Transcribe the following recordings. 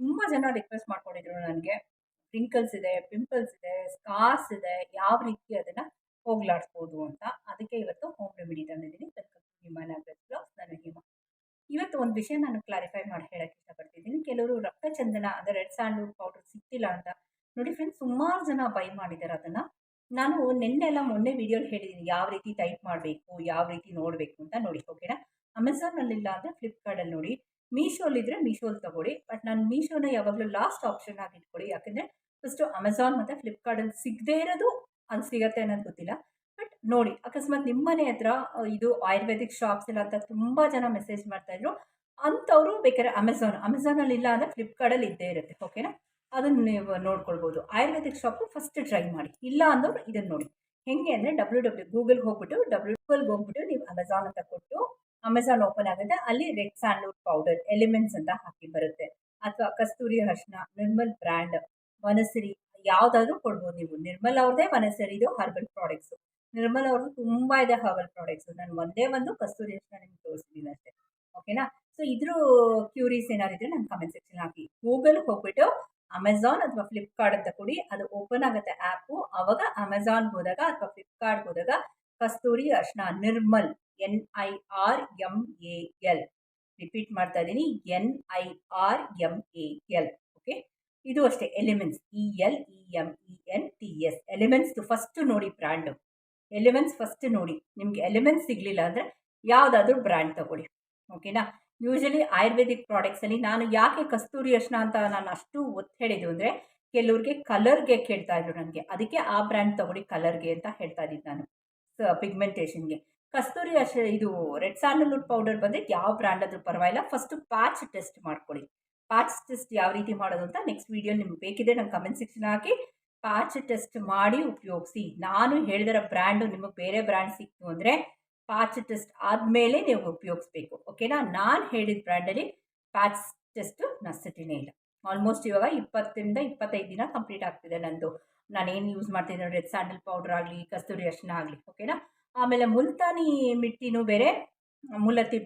ತುಂಬ ಜನ ರಿಕ್ವೆಸ್ಟ್ ಮಾಡ್ಕೊಂಡಿದ್ರು ನನಗೆ. ರಿಂಕಲ್ಸ್ ಇದೆ ಪಿಂಪಲ್ಸ್ ಇದೆ ಸ್ಕಾರ್ಸ್ ಇದೆ, ಯಾವ ರೀತಿ ಅದನ್ನು ಹೋಗ್ಲಾಡಿಸ್ಬೋದು ಅಂತ. ಅದಕ್ಕೆ ಇವತ್ತು ಹೋಮ್ ರೆಮಿಡಿ ತಂದಿದ್ದೀನಿ. Welcome to Himanagar blogs Hima. ಇವತ್ತು ಒಂದು ವಿಷಯ ನಾನು ಕ್ಲಾರಿಫೈ ಮಾಡಿ ಹೇಳಕ್ಕೆ ಇಷ್ಟಪಡ್ತಿದ್ದೀನಿ. ಕೆಲವರು ರಕ್ತಚಂದನ ಅಂದರೆ ರೆಡ್ ಸ್ಯಾಂಡ್ವುಡ್ ಪೌಡರ್ ಸಿಕ್ತಿಲ್ಲ ಅಂತ. ನೋಡಿ ಫ್ರೆಂಡ್ಸ್ ಸುಮಾರು ಜನ ಬೈ ಮಾಡಿದ್ದಾರೆ ಅದನ್ನು. ನಾನು ನಿನ್ನೆ ಎಲ್ಲ ಮೊನ್ನೆ ವಿಡಿಯೋಲಿ ಹೇಳಿದ್ದೀನಿ ಯಾವ ರೀತಿ ಟೈಪ್ ಮಾಡಬೇಕು, ಯಾವ ರೀತಿ ನೋಡಬೇಕು ಅಂತ. ನೋಡಿ, ಓಕೆನಾ? ಅಮೆಝಾನಲ್ಲಿಲ್ಲ ಅಂದರೆ ಫ್ಲಿಪ್ಕಾರ್ಟಲ್ಲಿ ನೋಡಿ. ಮೀಶೋಲಿದ್ದರೆ ಮೀಶೋಲಿ ತಗೊಳ್ಳಿ, ಬಟ್ ನಾನು ಮೀಶೋನ ಯಾವಾಗಲೂ ಲಾಸ್ಟ್ ಆಪ್ಷನ್ ಆಗಿ ಇಟ್ಕೊಳ್ಳಿ. ಯಾಕೆಂದರೆ ಫಸ್ಟು ಅಮೆಝಾನ್ ಮತ್ತು ಫ್ಲಿಪ್ಕಾರ್ಟಲ್ಲಿ ಸಿಗದೇ ಇರೋದು ಅಲ್ಲಿ ಸಿಗತ್ತೆ ಅನ್ನೋದು ಗೊತ್ತಿಲ್ಲ. ಬಟ್ ನೋಡಿ, ಅಕಸ್ಮಾತ್ ನಿಮ್ಮ ಮನೆ ಹತ್ರ ಇದು ಆಯುರ್ವೇದಿಕ್ ಶಾಪ್ಸ್ ಇಲ್ಲ ಅಂತ ತುಂಬ ಜನ ಮೆಸೇಜ್ ಮಾಡ್ತಾಯಿದ್ರು ಅಂಥವರು ಬೇಕಾದ್ರೆ ಅಮೆಝಾನ್ ಅಮೆಝಾನಲ್ಲಿ ಇಲ್ಲ ಅಂದರೆ ಫ್ಲಿಪ್ಕಾರ್ಟಲ್ಲಿ ಇದ್ದೇ ಇರುತ್ತೆ ಓಕೆನಾ ಅದನ್ನು ನೀವು ನೋಡ್ಕೊಳ್ಬೋದು. ಆಯುರ್ವೇದಿಕ್ ಶಾಪು ಫಸ್ಟ್ ಟ್ರೈ ಮಾಡಿ. ಇಲ್ಲ ಅಂದ್ರೆ ಇದನ್ನು ನೋಡಿ. ಹೆಂಗೆ ಅಂದರೆ ಡಬ್ಲ್ಯೂ ಡಬ್ಲ್ಯೂ ಗೂಗಲ್ಗೆ ಹೋಗ್ಬಿಟ್ಟು ಡಬ್ಲ್ಯೂ ಗೂಗಲ್ಗೆ ಹೋಗ್ಬಿಟ್ಟು ನೀವು ಅಮೆಝಾನ್ ಅಂತ ಕೊಟ್ಟು ಅಮೆಝಾನ್ ಓಪನ್ ಆಗುತ್ತೆ. ಅಲ್ಲಿ ರೆಡ್ ಸ್ಯಾಂಡ್ಲೂಡ್ ಪೌಡರ್, ಎಲಿಮೆಂಟ್ಸ್ ಅಂತ ಹಾಕಿ ಬರುತ್ತೆ. ಅಥವಾ ಕಸ್ತೂರಿ ಅರ್ಶನ ನಿರ್ಮಲ್ ಬ್ರ್ಯಾಂಡ್ ವನಸಿರಿ ಯಾವುದಾದ್ರೂ ಕೊಡ್ಬೋದು ನೀವು. ನಿರ್ಮಲ್ ಅವ್ರದ್ದೇ ಇದು ಹರ್ಬಲ್ ಪ್ರಾಡಕ್ಟ್ಸ್. ನಿರ್ಮಲ್ ಅವ್ರದ್ದು ತುಂಬ ಇದೆ ಹರ್ಬಲ್ ಪ್ರಾಡಕ್ಟ್ಸು. ನಾನು ಒಂದೇ ಒಂದು ಕಸ್ತೂರಿ ಅರ್ಶನ ನಿಮ್ಗೆ ತೋರಿಸಿದ್ದೀನಿ ಅಷ್ಟೇ. ಓಕೆನಾ? ಸೊ, ಇದ್ರ ಕ್ಯೂರೀಸ್ ಏನಾದ್ರು ಇದ್ರೆ ನಾನು ಕಮೆಂಟ್ ಸೆಕ್ಷನ್ ಹಾಕಿ. ಗೂಗಲ್ಗೆ ಹೋಗ್ಬಿಟ್ಟು ಅಮೆಝಾನ್ ಅಥವಾ ಫ್ಲಿಪ್ಕಾರ್ಟ್ ಅಂತ ಕೊಡಿ. ಅದು ಓಪನ್ ಆಗುತ್ತೆ ಆ್ಯಪು ಅವಾಗ ಅಮೆಝಾನ್ಗೆ ಹೋದಾಗ ಅಥವಾ ಫ್ಲಿಪ್ಕಾರ್ಟ್ಗೆ ಹೋದಾಗ ಕಸ್ತೂರಿ ಅರ್ಶನ Nirmal, N I R M A L. Repeat ಮಾಡ್ತಾ ಇದ್ದೀನಿ, N I R M A L. Okay ಇದು ಅಷ್ಟೇ elements E L E M E N T S ಎಲಿಮೆಂಟ್ಸ್ದು first ನೋಡಿ ಬ್ರ್ಯಾಂಡು ಎಲಿಮೆಂಟ್ಸ್ ಫಸ್ಟ್ ನೋಡಿ. ನಿಮಗೆ ಎಲಿಮೆಂಟ್ಸ್ ಸಿಗಲಿಲ್ಲ ಅಂದರೆ ಯಾವುದಾದ್ರೂ ಬ್ರ್ಯಾಂಡ್ ತಗೊಳ್ಳಿ. ಓಕೆನಾ ಯೂಶಲಿ ಆಯುರ್ವೇದಿಕ್ ಪ್ರಾಡಕ್ಟ್ಸಲ್ಲಿ ನಾನು ಯಾಕೆ ಕಸ್ತೂರಿ ಅರ್ಶನ ಅಂತ ನಾನು ಅಷ್ಟು ಒತ್ತು ಹೇಳಿದ್ದು ಅಂದರೆ ಕೆಲವ್ರಿಗೆ ಕಲರ್ಗೆ ಕೇಳ್ತಾ ಇದ್ರು ನನಗೆ. ಅದಕ್ಕೆ ಆ ಬ್ರ್ಯಾಂಡ್ ತಗೊಳ್ಳಿ ಕಲರ್ಗೆ ಅಂತ ಹೇಳ್ತಾ ಇದ್ದೀನಿ ನಾನು. ಪಿಗ್ಮೆಂಟೇಷನ್ಗೆ ಕಸ್ತೂರಿ ಅಶ, ಇದು ರೆಡ್ ಸ್ಯಾಂಡಲ್ವುಡ್ ಪೌಡರ್ ಬಂದರೆ ಯಾವ ಬ್ರ್ಯಾಂಡ್ ಆದರೂ ಪರವಾಗಿಲ್ಲ. ಫಸ್ಟು ಪ್ಯಾಚ್ ಟೆಸ್ಟ್ ಮಾಡ್ಕೊಳ್ಳಿ. ಪ್ಯಾಚ್ ಟೆಸ್ಟ್ ಯಾವ ರೀತಿ ಮಾಡೋದು ಅಂತ ನೆಕ್ಸ್ಟ್ ವೀಡಿಯೋ ನಿಮ್ಗೆ ಬೇಕಿದೆ ನಂಗೆ ಕಮೆಂಟ್ ಸೆಕ್ಷನ್ ಹಾಕಿ. ಪ್ಯಾಚ್ ಟೆಸ್ಟ್ ಮಾಡಿ ಉಪಯೋಗಿಸಿ. ನಾನು ಹೇಳಿದಿರೋ ಬ್ರ್ಯಾಂಡು ನಿಮಗೆ ಬೇರೆ ಬ್ರ್ಯಾಂಡ್ ಸಿಕ್ತು ಅಂದರೆ ಪ್ಯಾಚ್ ಟೆಸ್ಟ್ ಆದಮೇಲೆ ನೀವು ಉಪಯೋಗಿಸ್ಬೇಕು. ಓಕೆನಾ ನಾನು ಹೇಳಿದ ಬ್ರ್ಯಾಂಡಲ್ಲಿ ಪ್ಯಾಚ್ ಟೆಸ್ಟು ನಸಿಟಿನೇ ಇಲ್ಲ. ಆಲ್ಮೋಸ್ಟ್ ಇವಾಗ ಇಪ್ಪತ್ತರಿಂದ ಇಪ್ಪತ್ತೈದು ದಿನ ಕಂಪ್ಲೀಟ್ ಆಗ್ತಿದೆ ನಂದು. ನಾನೇನು ಯೂಸ್ ಮಾಡ್ತಿದ್ದೀನಿ ರೆಡ್ ಸ್ಯಾಂಡಲ್ ಪೌಡ್ರ್ ಆಗಲಿ, ಕಸ್ತೂರಿ ಅರ್ಶಿನ ಆಗಲಿ ಓಕೆನಾ ಆಮೇಲೆ ಮುಲ್ತಾನಿ ಮಿಟ್ಟಿನೂ ಬೇರೆ, ಮುಲತಿ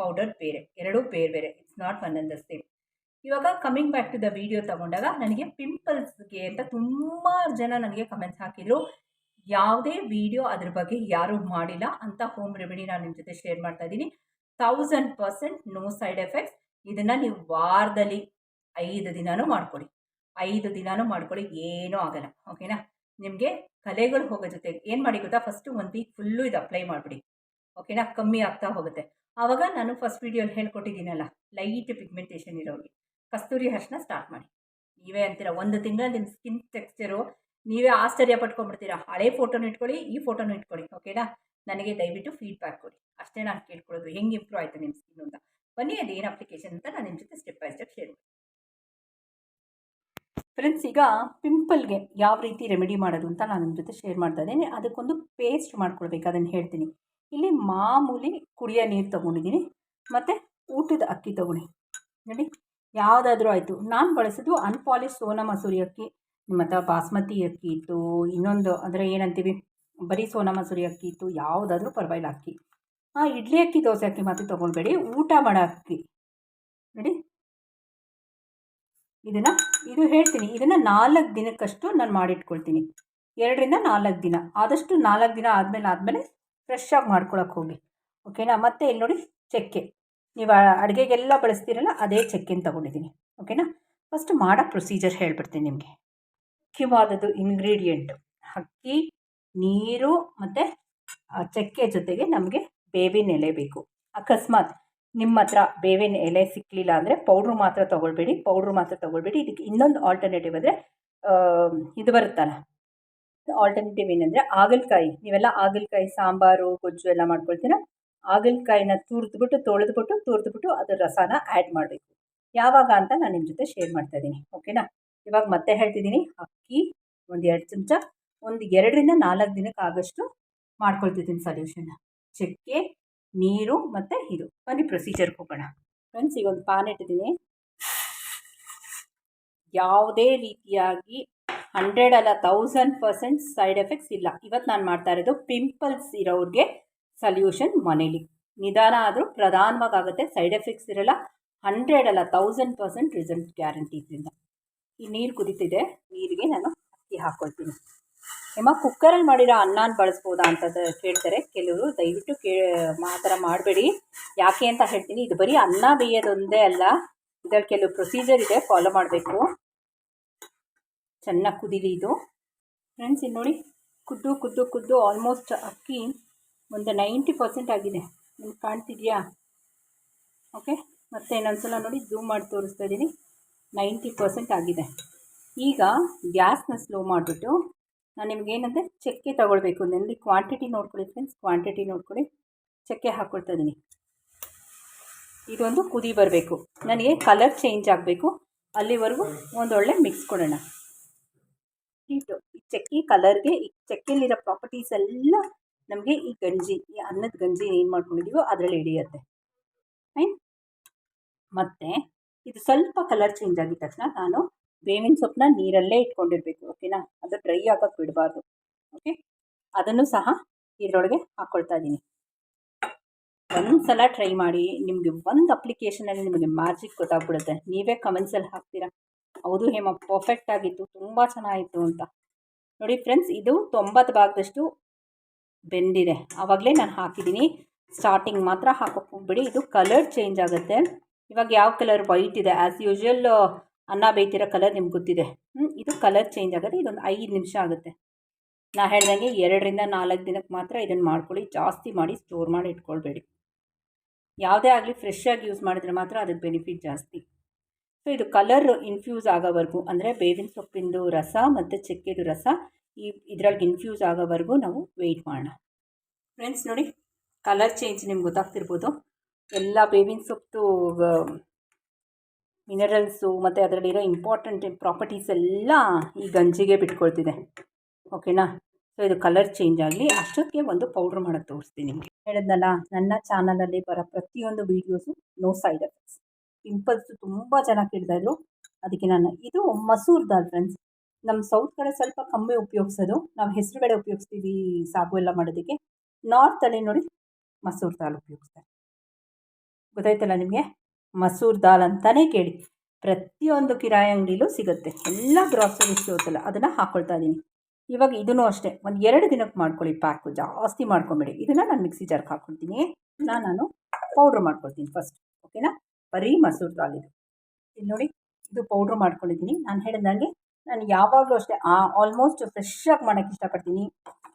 ಪೌಡರ್ ಬೇರೆ, ಎರಡೂ ಬೇರೆ ಬೇರೆ. It's not one and the same ಇವಾಗ coming back to the video ತಗೊಂಡಾಗ ನನಗೆ ಪಿಂಪಲ್ಸ್ಗೆ ಅಂತ ತುಂಬ ಜನ ನನಗೆ ಕಮೆಂಟ್ಸ್ ಹಾಕಿದರು. ಯಾವುದೇ ವಿಡಿಯೋ ಅದ್ರ ಬಗ್ಗೆ ಯಾರೂ ಮಾಡಿಲ್ಲ ಅಂತ ಹೋಮ್ ರೆಮಿಡಿ ನಾನು ನಿಮ್ಮ ಜೊತೆ ಶೇರ್ ಮಾಡ್ತಾ ಇದ್ದೀನಿ. Thousand percent no side effects ಇದನ್ನು ನೀವು ವಾರದಲ್ಲಿ ಐದು ದಿನಾನೂ ಮಾಡ್ಕೊಳ್ಳಿ ಐದು ದಿನಾನೂ ಮಾಡ್ಕೊಳ್ಳಿ, ಏನೂ ಆಗಲ್ಲ. ಓಕೆನಾ ನಿಮಗೆ ಕಲೆಗಳು ಹೋಗೋ ಜೊತೆಗೆ ಏನು ಮಾಡಿ ಗೊತ್ತಾ? ಫಸ್ಟು ಒಂದು ವೀಕ್ ಫುಲ್ಲು ಇದು ಅಪ್ಲೈ ಮಾಡಿಬಿಡಿ. ಓಕೆನಾ ಕಮ್ಮಿ ಆಗ್ತಾ ಹೋಗುತ್ತೆ. ಆವಾಗ ನಾನು ಫಸ್ಟ್ ವೀಡಿಯೋಲಿ ಹೇಳ್ಕೊಟ್ಟಿದ್ದೀನಲ್ಲ ಲೈಟ್ ಪಿಗ್ಮೆಂಟೇಷನ್ ಇರೋರಿಗೆ. ಕಸ್ತೂರಿ ಅರ್ಶನ ಸ್ಟಾರ್ಟ್ ಮಾಡಿ. ನೀವೇ ಅಂತೀರ, ಒಂದು ತಿಂಗಳ ನಿಮ್ಮ ಸ್ಕಿನ್ ಟೆಕ್ಸ್ಚರು ನೀವೇ ಆಶ್ಚರ್ಯ ಪಟ್ಕೊಂಡ್ಬಿಡ್ತೀರಾ. ಹಳೆ ಫೋಟೋನ ಇಟ್ಕೊಳ್ಳಿ, ಈ ಫೋಟೋನ ಇಟ್ಕೊಳ್ಳಿ. ಓಕೆನಾ ನನಗೆ ದಯವಿಟ್ಟು ಫೀಡ್ಬ್ಯಾಕ್ ಕೊಡಿ. ಅಷ್ಟೇ ನಾನು ಕೇಳ್ಕೊಳ್ಳೋದು. ಹೆಂಗೆ ಇಂಪ್ರೂವ್ ಆಯಿತು ನಿಮ್ಮ ಸ್ಕಿನ್ ಅಂತ ಬನ್ನಿ, ಅದೇನು ಅಪ್ಲಿಕೇಶನ್ ಅಂತ ನಾನು ನಿಮ್ಮ ಜೊತೆ ಸ್ಟೆಪ್ ಬೈ ಸ್ಟೆಪ್ ಫ್ರೆಂಡ್ಸ್ ಈಗ ಪಿಂಪಲ್ಗೆ ಯಾವ ರೀತಿ ರೆಮಿಡಿ ಮಾಡೋದು ಅಂತ ನಾನು ನಿಮ್ಮ ಜೊತೆ ಶೇರ್ ಮಾಡ್ತಾ ಇದ್ದೀನಿ. ಅದಕ್ಕೊಂದು ಪೇಸ್ಟ್ ಮಾಡ್ಕೊಳ್ಬೇಕು ಅದನ್ನು ಹೇಳ್ತೀನಿ. ಇಲ್ಲಿ ಮಾಮೂಲಿ ಕುಡಿಯೋ ನೀರು ತೊಗೊಂಡಿದ್ದೀನಿ, ಮತ್ತು ಊಟದ ಅಕ್ಕಿ ತೊಗೊಳ್ಳಿ ನೋಡಿ, ಯಾವುದಾದ್ರೂ ಆಯಿತು. ನಾನು ಬಳಸಿದ್ದು ಅನ್ಪಾಲಿಶ್ ಸೋನಾ ಮಸೂರಿ ಅಕ್ಕಿ ಹತ್ರ ಬಾಸ್ಮತಿ ಅಕ್ಕಿ ಇತ್ತು, ಇನ್ನೊಂದು ಅಂದರೆ ಏನಂತೀವಿ, ಬರೀ ಸೋನಾ ಮಸೂರಿ ಅಕ್ಕಿ ಇತ್ತು, ಯಾವುದಾದ್ರೂ ಪರವಾಗಿಲ್ಲ ಅಕ್ಕಿ. ಹಾಂ ಇಡ್ಲಿ ಅಕ್ಕಿ, ದೋಸೆ ಅಕ್ಕಿ ಮಾತ್ರ ತೊಗೊಳ್ಬೇಡಿ, ಊಟ ಮಾಡೋ ಅಕ್ಕಿ. ನೋಡಿ ಇದನ್ನು ಇದು ಹೇಳ್ತೀನಿ. ಇದನ್ನು ನಾಲ್ಕು ದಿನಕ್ಕಷ್ಟು ನಾನು ಮಾಡಿಟ್ಕೊಳ್ತೀನಿ. ಎರಡರಿಂದ ನಾಲ್ಕು ದಿನ. ಆದಷ್ಟು ನಾಲ್ಕು ದಿನ ಆದಮೇಲೆ ಆದಮೇಲೆ ಫ್ರೆಶ್ ಆಗಿ ಮಾಡ್ಕೊಳಕ್ಕೆ ಹೋಗಿ. ಓಕೆನಾ ಮತ್ತೆ ಇಲ್ಲಿ ನೋಡಿ ಚಕ್ಕೆ. ನೀವು ಅಡುಗೆಗೆಲ್ಲ ಬಳಸ್ತೀರಲ್ಲ ಅದೇ ಚಕ್ಕೆನ ತೊಗೊಂಡಿದ್ದೀನಿ ಓಕೆನಾ ಫಸ್ಟ್ ಮಾಡೋ ಪ್ರೊಸೀಜರ್ ಹೇಳ್ಬಿಡ್ತೀನಿ ನಿಮಗೆ. ಮುಖ್ಯವಾದದ್ದು ಇಂಗ್ರೀಡಿಯೆಂಟು ಅಕ್ಕಿ, ನೀರು ಮತ್ತು ಚಕ್ಕೆ ಜೊತೆಗೆ ನಮಗೆ ಬೇವಿನ ಎಲೆ ಬೇಕು. ಅಕಸ್ಮಾತ್ ನಿಮ್ಮ ಹತ್ರ ಬೇವಿನ ಎಲೆ ಸಿಕ್ಕಲಿಲ್ಲ ಅಂದರೆ ಪೌಡ್ರು ಮಾತ್ರ ತೊಗೊಳ್ಬೇಡಿ ಪೌಡ್ರು ಮಾತ್ರ ತೊಗೊಳ್ಬೇಡಿ. ಇದಕ್ಕೆ ಇನ್ನೊಂದು ಆಲ್ಟರ್ನೇಟಿವ್ ಅಂದರೆ ಇದು ಬರುತ್ತಲ್ಲ. ಆಲ್ಟರ್ನೇಟಿವ್ ಏನಂದರೆ ಹಾಗಲಕಾಯಿ. ನೀವೆಲ್ಲ ಹಾಗಲಕಾಯಿ, ಸಾಂಬಾರು, ಗೊಜ್ಜು ಎಲ್ಲ ಮಾಡ್ಕೊಳ್ತೀರ? ಹಾಗಲಕಾಯಿನ ತುರಿದ್ಬಿಟ್ಟು, ತೊಳೆದ್ಬಿಟ್ಟು, ತುರಿದ್ಬಿಟ್ಟು ಅದ್ರ ರಸನ ಆ್ಯಡ್ ಮಾಡಬೇಕು. ಯಾವಾಗ ಅಂತ ನಾನು ನಿಮ್ಮ ಜೊತೆ ಶೇರ್ ಮಾಡ್ತಾ ಇದ್ದೀನಿ. ಓಕೆನಾ ಇವಾಗ ಮತ್ತೆ ಹೇಳ್ತಿದ್ದೀನಿ. ಅಕ್ಕಿ, ಒಂದು ಎರಡು ಚಮಚ, ಒಂದು ಎರಡರಿಂದ ನಾಲ್ಕು ದಿನಕ್ಕೆ ಆಗೋಷ್ಟು ಮಾಡ್ಕೊಳ್ತಿದ್ದೀನಿ ಸೊಲ್ಯೂಷನ್ನ ಚಕ್ಕೆ ನೀರು ಮತ್ತು ಇದು. ಬನ್ನಿ ಪ್ರೊಸೀಜರ್ಗೆ ಹೋಗೋಣ. ಫ್ರೆಂಡ್ಸ್ ಈಗ ಒಂದು ಪಾನ್ ಇಟ್ಟಿದ್ದೀನಿ. ಯಾವುದೇ ರೀತಿಯಾಗಿ ಹಂಡ್ರೆಡ್ ಅಲ್ಲ ತೌಸಂಡ್ ಪರ್ಸೆಂಟ್ ಸೈಡ್ ಎಫೆಕ್ಟ್ಸ್ ಇಲ್ಲ. ಇವತ್ತು ನಾನು ಮಾಡ್ತಾ ಇರೋದು ಪಿಂಪಲ್ಸ್ ಇರೋರಿಗೆ ಸಲ್ಯೂಷನ್ ಮನೇಲಿ. ನಿಧಾನ ಆದರೂ ಪ್ರಧಾನವಾಗಿ ಆಗುತ್ತೆ ಸೈಡ್ ಎಫೆಕ್ಟ್ಸ್ ಇರಲ್ಲ. ಹಂಡ್ರೆಡ್ ಅಲ್ಲ ತೌಸಂಡ್ ಪರ್ಸೆಂಟ್ ರಿಸಲ್ಟ್ ಗ್ಯಾರಂಟಿ ಇದರಿಂದ. ಈ ನೀರು ಕುದೀತಿದೆ, ನೀರಿಗೆ ನಾನು ಅಕ್ಕಿ ಹಾಕ್ಕೊಳ್ತೀನಿ ನಿಮ್ಮ ಕುಕ್ಕರಲ್ಲಿ ಮಾಡಿರೋ ಅನ್ನನ ಬಳಸ್ಬೋದಾ ಅಂತ ಕೇಳ್ತಾರೆ. ಕೆಲವರು ದಯವಿಟ್ಟು ಕೇ ಆ ಥರ ಮಾಡಬೇಡಿ. ಯಾಕೆ ಅಂತ ಹೇಳ್ತೀನಿ. ಇದು ಬರೀ ಅನ್ನ ಬೇಯೋದೊಂದೇ ಅಲ್ಲ. ಇದರಲ್ಲಿ ಕೆಲವು ಪ್ರೊಸೀಜರ್ ಇದೆ. ಫಾಲೋ ಮಾಡಬೇಕು. ಚೆನ್ನಾಗಿ ಕುದೀಲಿ ಇದು. ಫ್ರೆಂಡ್ಸ್ ಇಲ್ಲಿ ನೋಡಿ. ಕುದ್ದು ಕುದ್ದು ಕುದ್ದು ಆಲ್ಮೋಸ್ಟ್ ಅಕ್ಕಿ ಒಂದು ನೈಂಟಿ ಪರ್ಸೆಂಟ್ ಆಗಿದೆ. ನಿಮ್ಗೆ ಕಾಣ್ತಿದೆಯಾ? ಓಕೆ ಮತ್ತೆ ಇನ್ನೊಂದ್ಸಲ ನೋಡಿ ಝೂಮ್ ಮಾಡಿ ತೋರಿಸ್ತಾ ಇದ್ದೀನಿ. ನೈಂಟಿ ಪರ್ಸೆಂಟ್ ಆಗಿದೆ. ಈಗ ಗ್ಯಾಸ್ನ ಸ್ಲೋ ಮಾಡಿಬಿಟ್ಟು ನಾನು ನಿಮಗೇನಂದರೆ ಚಕ್ಕೆ ತೊಗೊಳ್ಬೇಕು ನೆಲ್ಲಿ ಕ್ವಾಂಟಿಟಿ ನೋಡ್ಕೊಳ್ಳಿ ಫ್ರೆಂಡ್ಸ್ ಕ್ವಾಂಟಿಟಿ ನೋಡ್ಕೊಳ್ಳಿ. ಚಕ್ಕೆ ಹಾಕ್ಕೊಳ್ತಾ ಇದ್ದೀನಿ ಇದೊಂದು ಕುದಿ ಬರಬೇಕು. ನನಗೆ ಕಲರ್ ಚೇಂಜ್ ಆಗಬೇಕು. ಅಲ್ಲಿವರೆಗೂ ಒಂದೊಳ್ಳೆ ಮಿಕ್ಸ್ ಕೊಡೋಣ. ಹೀಟು. ಈ ಚಕ್ಕೆ ಕಲರ್ಗೆ ಈ ಚಕ್ಕೆಯಲ್ಲಿರೋ ಪ್ರಾಪರ್ಟೀಸ್ ಎಲ್ಲ ನಮಗೆ ಈ ಗಂಜಿ, ಈ ಅನ್ನದ ಗಂಜಿ ಏನು ಮಾಡ್ಕೊಂಡಿದ್ದೀವೋ ಅದರಲ್ಲಿ ಹಿಡಿಯುತ್ತೆ. ಫೈನ್ ಮತ್ತು, ಇದು ಸ್ವಲ್ಪ ಕಲರ್ ಚೇಂಜ್ ಆಗಿದ ತಕ್ಷಣ ನಾನು ಬೇವಿನ ಸೊಪ್ಪನ್ನ ನೀರಲ್ಲೇ ಇಟ್ಕೊಂಡಿರಬೇಕು ಓಕೆನಾ ಅದು ಡ್ರೈ ಆಗೋಕ್ಕೆ ಬಿಡಬಾರ್ದು ಓಕೆ ಅದನ್ನು ಸಹ ಇದರೊಳಗೆ ಹಾಕ್ಕೊಳ್ತಾ ಇದ್ದೀನಿ ಒಂದ್ಸಲ ಟ್ರೈ ಮಾಡಿ, ನಿಮಗೆ ಒಂದು ಅಪ್ಲಿಕೇಶನಲ್ಲಿ ನಿಮಗೆ ಮ್ಯಾಜಿಕ್ ಗೊತ್ತಾಗ್ಬಿಡುತ್ತೆ. ನೀವೇ ಕಮೆಂಟ್ಸಲ್ಲಿ ಹಾಕ್ತೀರಾ? ಹೌದು ಹೇಮ ಪರ್ಫೆಕ್ಟ್ ಆಗಿತ್ತು, ತುಂಬ ಚೆನ್ನಾಗಿತ್ತು ಅಂತ. ನೋಡಿ ಫ್ರೆಂಡ್ಸ್ ಇದು ತೊಂಬತ್ತು ಭಾಗದಷ್ಟು ಬೆಂದಿದೆ. ಆವಾಗಲೇ ನಾನು ಹಾಕಿದ್ದೀನಿ ಸ್ಟಾರ್ಟಿಂಗ್ ಮಾತ್ರ ಹಾಕೋಕ್ಕೆ ಹೋಗ್ಬಿಡಿ. ಇದು ಕಲರ್ ಚೇಂಜ್ ಆಗುತ್ತೆ. ಇವಾಗ ಯಾವ ಕಲರ್ ವೈಟ್ ಇದೆ? ಆ್ಯಸ್ ಯೂಶ್ವಲ್ ಅನ್ನ ಬೇಯ್ತಿರೋ ಕಲರ್ ನಿಮ್ಗೆ ಗೊತ್ತಿದೆ. ಇದು ಕಲರ್ ಚೇಂಜ್ ಆಗುತ್ತೆ ಇದೊಂದು ಐದು ನಿಮಿಷ ಆಗುತ್ತೆ. ನಾ ಹೇಳ್ದಂಗೆ ಎರಡರಿಂದ ನಾಲ್ಕು ದಿನಕ್ಕೆ ಮಾತ್ರ ಇದನ್ನು ಮಾಡ್ಕೊಳ್ಳಿ, ಜಾಸ್ತಿ ಮಾಡಿ ಸ್ಟೋರ್ ಮಾಡಿ ಇಟ್ಕೊಳ್ಬೇಡಿ. ಯಾವುದೇ ಆಗಲಿ ಫ್ರೆಶ್ ಆಗಿ ಯೂಸ್ ಮಾಡಿದ್ರೆ ಮಾತ್ರ ಅದಕ್ಕೆ ಬೆನಿಫಿಟ್ ಜಾಸ್ತಿ. ಸೊ ಇದು ಕಲರ್ ಇನ್ಫ್ಯೂಸ್ ಆಗೋವರೆಗೂ, ಅಂದರೆ ಬೇವಿನ ಸೊಪ್ಪಿಂದು ರಸ ಮತ್ತು ಚಕ್ಕೆದು ರಸ, ಈ ಇದ್ರೊಳಗೆ ಇನ್ಫ್ಯೂಸ್ ಆಗೋವರೆಗೂ ನಾವು ವೆಯ್ಟ್ ಮಾಡೋಣ. ಫ್ರೆಂಡ್ಸ್ ನೋಡಿ ಕಲರ್ ಚೇಂಜ್ ನಿಮ್ಗೆ ಗೊತ್ತಾಗ್ತಿರ್ಬೋದು. ಎಲ್ಲ ಬೇವಿನ ಸೊಪ್ಪು ಮಿನರಲ್ಸು ಮತ್ತು ಅದರಲ್ಲಿರೋ ಇಂಪಾರ್ಟೆಂಟ್ ಪ್ರಾಪರ್ಟೀಸ್ ಎಲ್ಲ ಈ ಗಂಜಿಗೆ ಬಿಟ್ಕೊಳ್ತಿದೆ. ಓಕೆನಾ ಸೊ ಇದು ಕಲರ್ ಚೇಂಜ್ ಆಗಲಿ ಅಷ್ಟೊತ್ತಿಗೆ ಒಂದು ಪೌಡ್ರ್ ಮಾಡೋಕ್ಕೆ ತೋರಿಸ್ತೀನಿ ನಿಮಗೆ. ಹೇಳಿದ್ನಲ್ಲ, ನನ್ನ ಚಾನಲಲ್ಲಿ ಬರೋ ಪ್ರತಿಯೊಂದು videos no side effects pimples ತುಂಬ ಜನ ಕೇಳ್ತಾಯಿದ್ರು ಅದಕ್ಕೆ ನಾನು, ಇದು ಮಸೂರ್ ದಾಲ್ ಫ್ರೆಂಡ್ಸ್ ನಮ್ಮ ಸೌತ್ ಕಡೆ ಸ್ವಲ್ಪ ಕಮ್ಮಿ ಉಪಯೋಗಿಸೋದು. ನಾವು ಹೆಸರುಬೇಳೆ ಉಪಯೋಗಿಸ್ತೀವಿ ಸಾಗು ಎಲ್ಲ ಮಾಡೋದಕ್ಕೆ. ನಾರ್ತಲ್ಲಿ ನೋಡಿ ಮಸೂರ್ ದಾಲ್ ಉಪಯೋಗಿಸ್ತಾರೆ. ಗೊತ್ತಾಯ್ತಲ್ಲ ನಿಮಗೆ? ಮಸೂರ್ ದಾಲ್ ಅಂತಲೇ ಕೇಳಿ. ಪ್ರತಿಯೊಂದು ಕಿರಾಯಿ ಅಂಗಡಿಲೂ ಸಿಗುತ್ತೆ. ಎಲ್ಲ ಗ್ರಾಸರಿ ಸ್ಟೋರ್ಸಲ್ಲ ಅದನ್ನು ಹಾಕ್ಕೊಳ್ತಾ ಇದ್ದೀನಿ ಇವಾಗ ಇದೂ ಅಷ್ಟೇ. ಒಂದು ಎರಡು ದಿನಕ್ಕೆ ಮಾಡ್ಕೊಳ್ಳಿ ಪ್ಯಾಕು ಜಾಸ್ತಿ ಮಾಡ್ಕೊಬೇಡಿ. ಇದನ್ನು ನಾನು ಮಿಕ್ಸಿ ಜಾರ್ಗೆ ಹಾಕ್ಕೊಳ್ತೀನಿ ನಾನು ಪೌಡ್ರ್ ಮಾಡ್ಕೊಳ್ತೀನಿ ಫಸ್ಟ್ ಓಕೆನಾ ಬರೀ ಮಸೂರ್ ದಾಲ್ ಇದು. ಇಲ್ಲಿ ನೋಡಿ, ಇದು ಪೌಡ್ರ್ ಮಾಡ್ಕೊಂಡಿದ್ದೀನಿ ನಾನು ಹೇಳಿದಂಗೆ ನಾನು ಯಾವಾಗಲೂ ಅಷ್ಟೇ ಆಲ್ಮೋಸ್ಟ್ ಫ್ರೆಶ್ಶಾಗಿ ಮಾಡೋಕ್ಕೆ ಇಷ್ಟಪಡ್ತೀನಿ.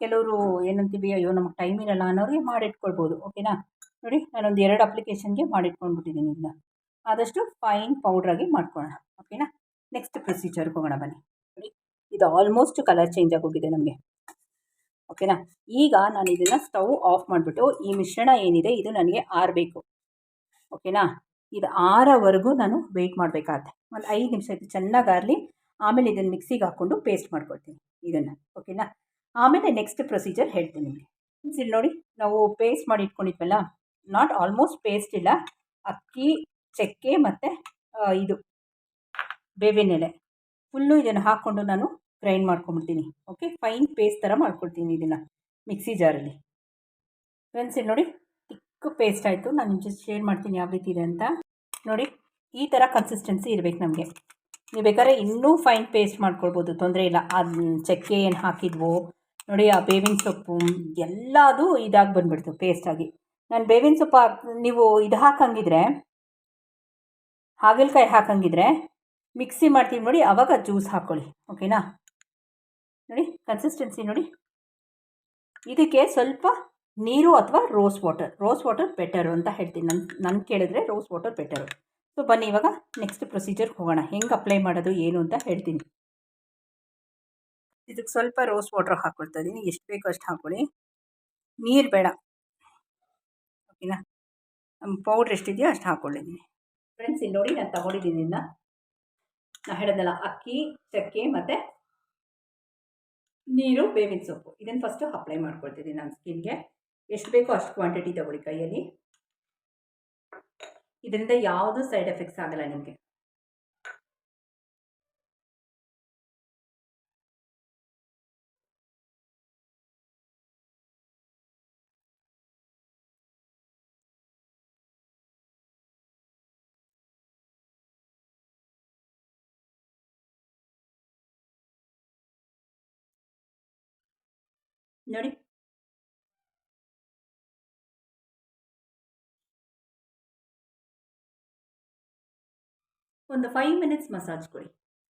ಕೆಲವರು ಏನಂತೀವಿ, ಅಯ್ಯೋ, ನಮಗೆ ಟೈಮ್ ಇರಲ್ಲ ಅನ್ನೋರಿಗೆ ಮಾಡಿಟ್ಕೊಳ್ಬೋದು. ಓಕೆನಾ ನೋಡಿ, ನಾನೊಂದು ಎರಡು ಅಪ್ಲಿಕೇಶನ್ಗೆ ಮಾಡಿಟ್ಕೊಂಡ್ಬಿಟ್ಟಿದ್ದೀನಿ ಇದನ್ನ ಆದಷ್ಟು ಫೈನ್ ಪೌಡ್ರಾಗಿ ಮಾಡ್ಕೊಳ್ಳೋಣ ಓಕೆನಾ ನೆಕ್ಸ್ಟ್ ಪ್ರೊಸೀಜರ್ಗೆ ಹೋಗೋಣ ಬನ್ನಿ. ನೋಡಿ, ಇದು ಆಲ್ಮೋಸ್ಟ್ ಕಲರ್ ಚೇಂಜ್ ಆಗೋಗಿದೆ ನಮಗೆ. ಓಕೆನಾ ಈಗ ನಾನು ಇದನ್ನು ಸ್ಟವ್ ಆಫ್ ಮಾಡಿಬಿಟ್ಟು ಈ ಮಿಶ್ರಣ ಏನಿದೆ, ಇದು ನನಗೆ ಆರಬೇಕು. ಓಕೆನಾ ಇದು ಆರವರೆಗೂ ನಾನು ವೆಯ್ಟ್ ಮಾಡಬೇಕಾಗತ್ತೆ. ಒಂದು ಐದು ನಿಮಿಷ ಇದು ಚೆನ್ನಾಗಿ ಆರಲಿ. ಆಮೇಲೆ ಇದನ್ನು ಮಿಕ್ಸಿಗೆ ಹಾಕ್ಕೊಂಡು ಪೇಸ್ಟ್ ಮಾಡ್ಕೊಳ್ತೀನಿ ಇದನ್ನು. ಓಕೆನಾ ಆಮೇಲೆ ನೆಕ್ಸ್ಟ್ ಪ್ರೊಸೀಜರ್ ಹೇಳ್ತೀನಿ ನಿಮಗೆ. ಇಲ್ಲಿ ನೋಡಿ, ನಾವು ಪೇಸ್ಟ್ ಮಾಡಿ ಇಟ್ಕೊಂಡಿದ್ವಲ್ಲ? ನಾಟ್ ಆಲ್ಮೋಸ್ಟ್ ಪೇಸ್ಟ್ ಇಲ್ಲ ಅಕ್ಕಿ, ಚಕ್ಕೆ ಮತ್ತು ಇದು ಬೇವಿನೆಲೆ. ಫುಲ್ಲು ಇದನ್ನು ಹಾಕ್ಕೊಂಡು ನಾನು ಗ್ರೈಂಡ್ ಮಾಡ್ಕೊಂಬಿಡ್ತೀನಿ. ಓಕೆ ಫೈನ್ ಪೇಸ್ಟ್ ಥರ ಮಾಡ್ಕೊಳ್ತೀನಿ ಇದನ್ನು ಮಿಕ್ಸಿ ಜಾರಲ್ಲಿ ಫ್ರೆಂಡ್ಸ್ ಇಲ್ಲಿ ನೋಡಿ ತಿಕ್ಕು ಪೇಸ್ಟ್ ಆಯಿತು. ನಾನು ನಿಮ್ಮ ಶೇರ್ ಮಾಡ್ತೀನಿ ಯಾವ ರೀತಿ ಇದೆ ಅಂತ. ನೋಡಿ, ಈ ಥರ ಕನ್ಸಿಸ್ಟೆನ್ಸಿ ಇರಬೇಕು ನಮಗೆ. ನೀವು ಬೇಕಾದ್ರೆ ಇನ್ನೂ ಫೈನ್ ಪೇಸ್ಟ್ ಮಾಡ್ಕೊಳ್ಬೋದು. ತೊಂದರೆ ಇಲ್ಲ. ಆ ಚಕ್ಕೆ ಏನು ಹಾಕಿದ್ವೋ, ನೋಡಿ ಆ ಬೇವಿನ ಸೊಪ್ಪು, ಎಲ್ಲದೂ ಇದಾಗಿ ಬಂದುಬಿಡ್ತು ಪೇಸ್ಟಾಗಿ ನಾನು ಬೇವಿನ ಸೊಪ್ಪು ನೀವು ಇದು ಹಾಕಂಗಿದ್ರೆ, ಹಾಗಲಕಾಯಿ ಹಾಕಂಗಿದ್ರೆ ಮಿಕ್ಸಿ ಮಾಡ್ತೀವಿ ನೋಡಿ ಆವಾಗ ಜ್ಯೂಸ್ ಹಾಕ್ಕೊಳ್ಳಿ ಓಕೆನಾ ನೋಡಿ ಕನ್ಸಿಸ್ಟೆನ್ಸಿ ನೋಡಿ. ಇದಕ್ಕೆ ಸ್ವಲ್ಪ ನೀರು ಅಥವಾ rose water rose water better ಅಂತ ಹೇಳ್ತೀನಿ. ನನ್ನ ನನ್ನ ಕೇಳಿದ್ರೆ ರೋಸ್ ವಾಟರ್ ಬೆಟರು ಸೊ ಬನ್ನಿ ಇವಾಗ ನೆಕ್ಸ್ಟ್ ಪ್ರೊಸೀಜರ್ಗೆ ಹೋಗೋಣ. ಹೆಂಗೆ ಅಪ್ಲೈ ಮಾಡೋದು, ಏನು ಅಂತ ಹೇಳ್ತೀನಿ. ಇದಕ್ಕೆ ಸ್ವಲ್ಪ ರೋಸ್ ವಾಟರ್ ಹಾಕ್ಕೊಳ್ತಾ ಇದ್ದೀನಿ ಎಷ್ಟು ಬೇಕೋ ಅಷ್ಟು ಹಾಕ್ಕೊಳ್ಳಿ ನೀರು ಬೇಡ. ನಮ್ಮ ಪೌಡ್ರ್ ಎಷ್ಟಿದೆಯೋ ಅಷ್ಟು ಹಾಕ್ಕೊಂಡಿದ್ದೀನಿ ಫ್ರೆಂಡ್ಸ್ ಇಲ್ಲಿ ನೋಡಿ ನಾನು ತಗೊಂಡಿದ್ದೀನಿ ನಾನು ಹೇಳಿದ್ನಲ್ಲ, ಅಕ್ಕಿ, ಚಕ್ಕೆ ಮತ್ತು ನೀರು, ಬೇವಿನ ಸೊಪ್ಪು. ಇದನ್ನು ಫಸ್ಟು ಅಪ್ಲೈ ಮಾಡ್ಕೊಳ್ತೀನಿ ನನ್ನ ಸ್ಕಿನ್ಗೆ ಎಷ್ಟು ಬೇಕೋ ಅಷ್ಟು ಕ್ವಾಂಟಿಟಿ ತಗೊಳ್ಳಿ ಕೈಯಲ್ಲಿ. ಇದರಿಂದ ಯಾವುದೂ ಸೈಡ್ ಎಫೆಕ್ಟ್ಸ್ ಆಗಲ್ಲ ನಿಮಗೆ. ನೋಡಿ. ಒಂದು ಫೈವ್ ಮಿನಿಟ್ಸ್ ಮಸಾಜ್ ಕೊಡಿ.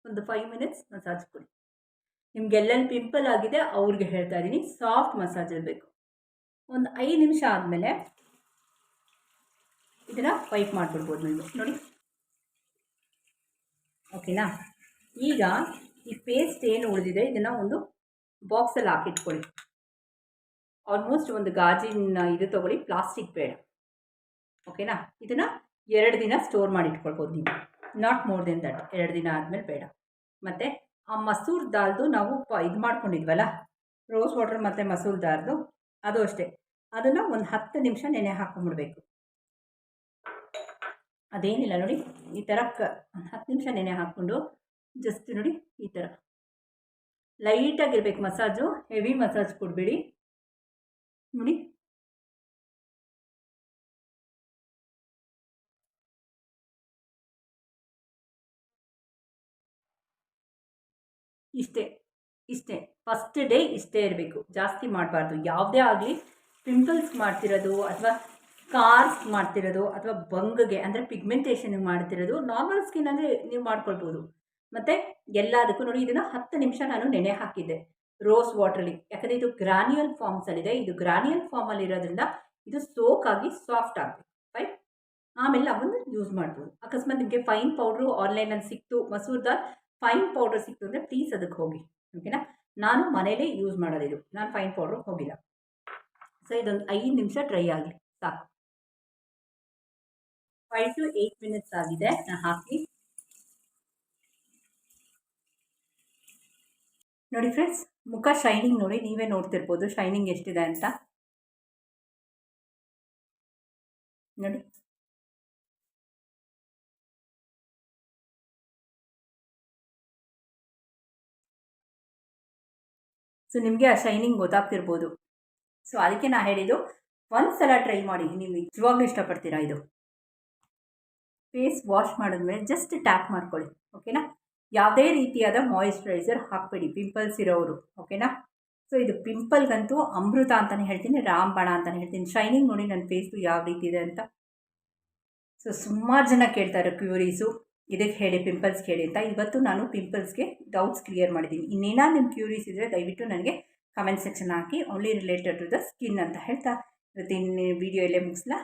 ಒಂದು ಫೈವ್ ಮಿನಿಟ್ಸ್ ಮಸಾಜ್ ಕೊಡಿ. ನಿಮ್ಗೆ ಎಲ್ಲೆಲ್ಲಿ ಪಿಂಪಲ್ ಆಗಿದೆ ಅವ್ರಿಗೆ ಹೇಳ್ತಾ ಇದ್ದೀನಿ ಸಾಫ್ಟ್ ಮಸಾಜ್ ಇರಬೇಕು ಒಂದು ಐದು ನಿಮಿಷ ಆದಮೇಲೆ ಇದನ್ನು ವೈಪ್ ಮಾಡಿಬಿಡ್ಬೋದು ನೀವು. ನೋಡಿ. ಓಕೆನಾ ಈಗ ಈ ಪೇಸ್ಟ್ ಏನು ಉಳಿದಿದೆ, ಇದನ್ನು ಒಂದು ಬಾಕ್ಸಲ್ಲಿ ಹಾಕಿಟ್ಕೊಳ್ಳಿ. ಆಲ್ಮೋಸ್ಟ್ ಒಂದು ಗಾಜಿನ ಇದು ತೊಗೊಳ್ಳಿ ಪ್ಲಾಸ್ಟಿಕ್ ಬೇಡ ಓಕೆನಾ ಇದನ್ನು ಎರಡು ದಿನ ಸ್ಟೋರ್ ಮಾಡಿ ಇಟ್ಕೊಳ್ಬೋದು ನೀವು. ನಾಟ್ ಮೋರ್ ದೆನ್ ದಟ್ ಎರಡು ದಿನ ಆದಮೇಲೆ ಬೇಡ. ಮತ್ತು ಆ ಮಸೂರ್ ದಾಲ್ದು ನಾವು ಪ ಇದು ಮಾಡ್ಕೊಂಡಿದ್ವಲ್ಲ? ರೋಸ್ ವಾಟರ್ ಮತ್ತು ಮಸೂರ್ ದಾಲ್ದು, ಅದು ಅಷ್ಟೇ. ಅದನ್ನು ಒಂದು ಹತ್ತು ನಿಮಿಷ ನೆನೆ ಹಾಕೊಂಡ್ಬಿಡ್ಬೇಕು ಅದೇನಿಲ್ಲ ನೋಡಿ, ಈ ಥರ ಕ ಹತ್ತು ನಿಮಿಷ ನೆನೆ ಹಾಕ್ಕೊಂಡು ಜಸ್ಟ್ ನೋಡಿ ಈ ಥರ ಲೈಟಾಗಿರ್ಬೇಕು ಮಸಾಜು ಹೆವಿ ಮಸಾಜ್ ಕೊಡಬೇಡಿ. ನೋಡಿ. ಇಷ್ಟೇ ಇಷ್ಟೇ. ಫಸ್ಟ್ ಡೇ ಇಷ್ಟೇ ಇರಬೇಕು. ಜಾಸ್ತಿ ಮಾಡಬಾರ್ದು. ಯಾವುದೇ ಆಗಲಿ ಪಿಂಪಲ್ಸ್ ಮಾಡ್ತಿರೋದು ಅಥವಾ ಕಾರ್ಸ್ ಮಾಡ್ತಿರೋದು ಅಥವಾ ಬಂಗ್ಗೆ ಅಂದರೆ ಪಿಗ್ಮೆಂಟೇಷನ್ ಮಾಡ್ತಿರೋದು ನಾರ್ಮಲ್ ಸ್ಕಿನ್ ಅಂದರೆ ನೀವು ಮಾಡ್ಕೊಳ್ಬೋದು. ಮತ್ತು ಎಲ್ಲದಕ್ಕೂ ನೋಡಿ, ಇದನ್ನು ಹತ್ತು ನಿಮಿಷ ನಾನು ನೆನೆ ಹಾಕಿದ್ದೆ. ರೋಸ್ ವಾಟ್ರಲ್ಲಿ ಯಾಕಂದರೆ ಇದು ಗ್ರಾನ್ಯುಯಲ್ ಫಾರ್ಮ್ಸಲ್ಲಿದೆ ಇದು ಗ್ರಾನ್ಯುಯಲ್ ಫಾರ್ಮಲ್ಲಿ ಇರೋದ್ರಿಂದ ಇದು ಆಗಿ ಸಾಫ್ಟ್ ಆಗಬೇಕು. ರೈಟ್ ಆಮೇಲೆ ಅವನ್ನು ಯೂಸ್ ಮಾಡ್ಬೋದು. ಅಕಸ್ಮಾತ್ ನಿಮಗೆ ಫೈನ್ ಪೌಡ್ರು ಆನ್ಲೈನಲ್ಲಿ ಸಿಕ್ತು ಮಸೂರ್ ದಾಲ್ ಫೈನ್ ಪೌಡ್ರ್ ಸಿಕ್ತು ಅಂದರೆ ಪ್ಲೀಸ್ ಅದಕ್ಕೆ ಹೋಗಿ. ಓಕೆನಾ ನಾನು ಮನೇಲೇ ಯೂಸ್ ಮಾಡೋದಿದು ನಾನು ಫೈನ್ ಪೌಡ್ರು ಹೋಗಿಲ್ಲ. ಸೊ ಇದೊಂದು ಐದು ನಿಮಿಷ ಡ್ರೈ ಆಗಲಿ. ಸಾಕು. ಫೈವ್ ಟು ಏಯ್ಟ್ ಮಿನಿಟ್ಸ್ ಆಗಿದೆ. ನಾನು ಹಾಕಿ ನೋಡಿ ಫ್ರೆಂಡ್ಸ್ ಮುಖ ಶೈನಿಂಗ್ ನೋಡಿ ನೀವೇ ನೋಡ್ತಿರ್ಬೋದು. ಶೈನಿಂಗ್ ಎಷ್ಟಿದೆ ಅಂತ. ನೋಡಿ. ಸೊ ನಿಮಗೆ ಆ ಶೈನಿಂಗ್ ಗೊತ್ತಾಗ್ತಿರ್ಬೋದು. ಸೊ ಅದಕ್ಕೆ ನಾ ಹೇಳಿದ್ದು ಒಂದು ಸಲ ಟ್ರೈ ಮಾಡಿ. ನೀವು ನಿಜವಾಗ್ಲೂ ಇಷ್ಟಪಡ್ತೀರಾ ಇದು? ಫೇಸ್ ವಾಶ್ ಮಾಡಿದ್ಮೇಲೆ ಜಸ್ಟ್ ಟ್ಯಾಪ್ ಮಾಡ್ಕೊಳ್ಳಿ. ಓಕೆನಾ ಯಾವುದೇ ರೀತಿಯಾದ ಮಾಯಿಶ್ಚರೈಸರ್ ಹಾಕಬೇಡಿ ಪಿಂಪಲ್ಸ್ ಇರೋರು ಓಕೆನಾ ಸೊ ಇದು ಪಿಂಪಲ್ಗಂತೂ ಅಮೃತ ಅಂತಲೇ ಹೇಳ್ತೀನಿ, ರಾಮಬಾಣ ಅಂತಲೇ ಹೇಳ್ತೀನಿ. ಶೈನಿಂಗ್ ನೋಡಿ ನನ್ನ ಫೇಸು ಯಾವ ರೀತಿ ಇದೆ ಅಂತ. ಸೊ ಸುಮಾರು ಜನ ಕೇಳ್ತಾರೆ ಕ್ಯೂರೀಸು ಇದಕ್ಕೆ ಹೇಳಿ ಪಿಂಪಲ್ಸ್ ಹೇಳಿ ಅಂತ. ಇವತ್ತು ನಾನು ಪಿಂಪಲ್ಸ್ಗೆ ಡೌಟ್ಸ್ ಕ್ಲಿಯರ್ ಮಾಡಿದ್ದೀನಿ. ಇನ್ನೇನಾದ್ರು ನಿಮ್ಮ ಕ್ಯೂರೀಸ್ ಇದ್ದರೆ ದಯವಿಟ್ಟು ನನಗೆ comment section hockey only related to the skin ಅಂತ ಹೇಳ್ತಾ. ಇವತ್ತಿನ ವಿಡಿಯೋ ಇಲ್ಲೇ ಮುಗಿಸ್ಲಾ.